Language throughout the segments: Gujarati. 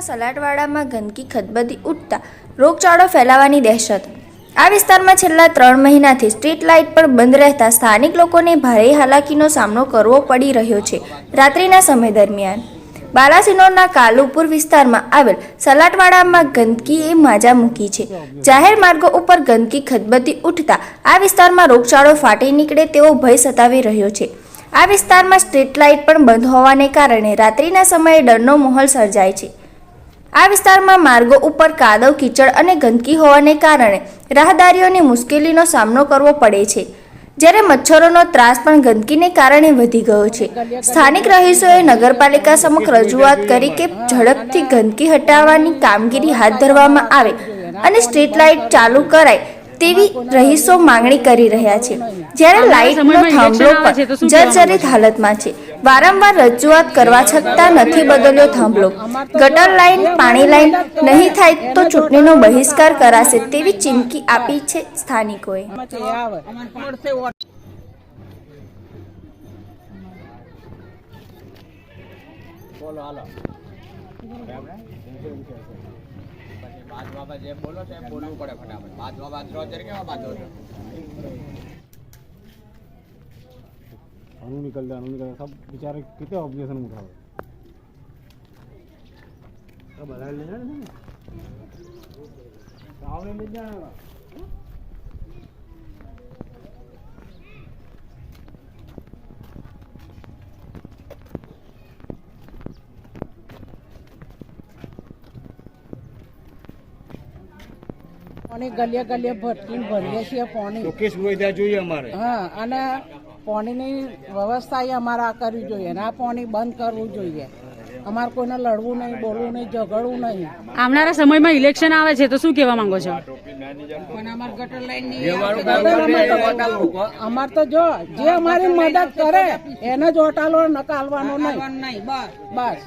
સલાટવાડામાં ગંદકી ખદબદી ઉઠતા રોગચાળો ફેલાવાની દહેશત. આ વિસ્તારમાં છેલ્લા ત્રણ મહિનાથી સ્ટ્રીટ લાઇટ પણ બંધ રહેતા સ્થાનિક લોકોને ભારે હાલાકીનો સામનો કરવો પડી રહ્યો છે રાત્રિના સમય દરમિયાન. બાલાસિનોરના કાલુપુર વિસ્તારમાં આવેલ સલાટવાડામાં ગંદકીએ માજા મૂકી છે. જાહેર માર્ગો ઉપર ગંદકી ખદબદી ઉઠતા આ વિસ્તારમાં રોગચાળો ફાટી નીકળે તેવો ભય સતાવી રહ્યો છે. આ વિસ્તારમાં સ્ટ્રીટ લાઇટ પણ બંધ હોવાને કારણે રાત્રિના સમયે ડરનો માહોલ સર્જાય છે. આ વિસ્તારમાં માર્ગો ઉપર કાદવ કીચડ અને ગંદકી હોવાને કારણે રાહદારીઓને મુશ્કેલીનો સામનો કરવો પડે છે. જ્યારે મચ્છરોનો ત્રાસ પણ ગંદકીને કારણે વધી ગયો છે. સ્થાનિક રહીશોએ નગરપાલિકા સમક્ષ રજૂઆત કરી કે ઝડપથી ગંદકી હટાવવાની કામગીરી હાથ ધરવામાં આવે અને સ્ટ્રીટ લાઇટ ચાલુ કરાય તેવી રહીશો માંગણી કરી રહ્યા છે. જ્યારે લાઇટનો થાંભલો પણ જર્જરિત હાલતમાં છે. વારંવાર રજૂઆત કરવા છતાં નથી બદલ્યો થાંભલો. ગટર લાઇન પાણી લાઇન નહીં થાય તો ચૂંટણીનો બહિષ્કાર કરાશે તેવી ચીમકી આપી છે સ્થાનિકોએ. મળશે વોટ જે બોલો છે બોલવું પડે ફટાફટ. બાજવા બાજરો અત્યારે કેવા બાજરો છે अनु निकलता अनु निकलता सब बेचारे कितने ऑब्जेक्शन उठावे सब बदल ले जाने सामने ले जाना પાણી ગલીએ ગલીએ ભટકીને ભરીએ છીએ પાણી लोकेश सुविधा જોઈએ અમારે હા અને પાણીની વ્યવસ્થા એ અમારે આ કરવી જોઈએ. અને આ પાણી બંધ કરવું જોઈએ. અમારે કોઈને લડવું નહીં બોલવું નહીં ઝઘડવું નહીં. આવનારા સમયમાં ઇલેક્શન આવે છે તો શું કહેવા માંગો છો? અમારે અમાર તો જો જે અમારી મદદ કરે એને જ હોટાલો નકાલવાનો નહીં. બસ.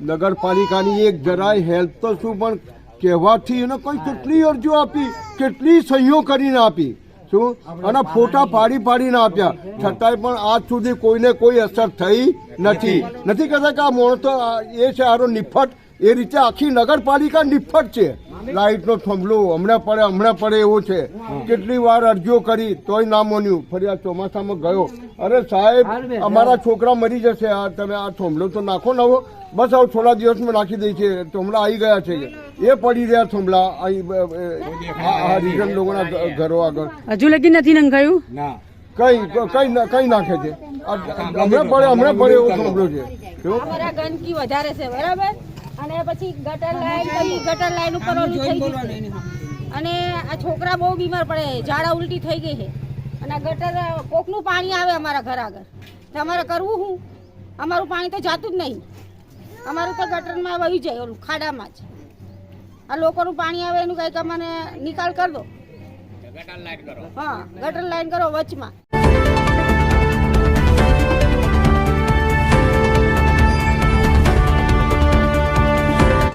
નગરપાલિકાની એક જરાય હેલ્પ તો શું, પણ કહેવાથી એને કોઈ કેટલી અરજીઓ આપી, કેટલી સહીઓ કરીને આપી. શું? અને ફોટા પાડી પાડીને આપ્યા. છતાંય પણ આજ સુધી કોઈને કોઈ અસર થઈ નથી. નથી કહેતા કે આ માણસ એ છે, આરો નિફટ. એ રીતે આખી નગરપાલિકા નિફટ છે. લાઇટનો થંભલો હમણાં પડે હમણાં પડે એવો છે. કેટલી વાર અરજીઓ કરી તોય ના મોન્યું. ફરી આ ચોમાસામાં ગયો. અરે સાહેબ અમારા છોકરા મરી જશે. આ તમે આ થોંભલો તો નાખો નવો બસ હવે થોડા દિવસમાં નાખી દે છે. થોંભલા આવી ગયા છે. એ પડી રહ્યા થોંભલા. અહીં રીઝન લોકોના ઘરો આગળ. હજુ લગી નથી નંખાયું કઈ કઈ કઈ નાખે છે? હમણાં પડે હમણાં પડે એવો થોંભલો છે. ગંદકી વધારે છે બરાબર? અને પછી ગટર લાઈન પછી ગટર લાઈન ઉપર ઓલું થઈ ગયું અને આ છોકરા બહુ બીમાર પડે ઝાડા ઉલટી થઈ ગઈ છે. અને આ ગટર કોકનું પાણી આવે અમારા ઘર આગળ. તો અમારે કરવું શું? અમારું પાણી તો જાતું જ નહીં. અમારું તો ગટરમાં વહી જાય ઓલું ખાડામાં જ. આ લોકોનું પાણી આવે એનું કંઈક અમને નિકાલ કરી દો. ગટર લાઈટ કરો. હા ગટર લાઈન કરો વચમાં.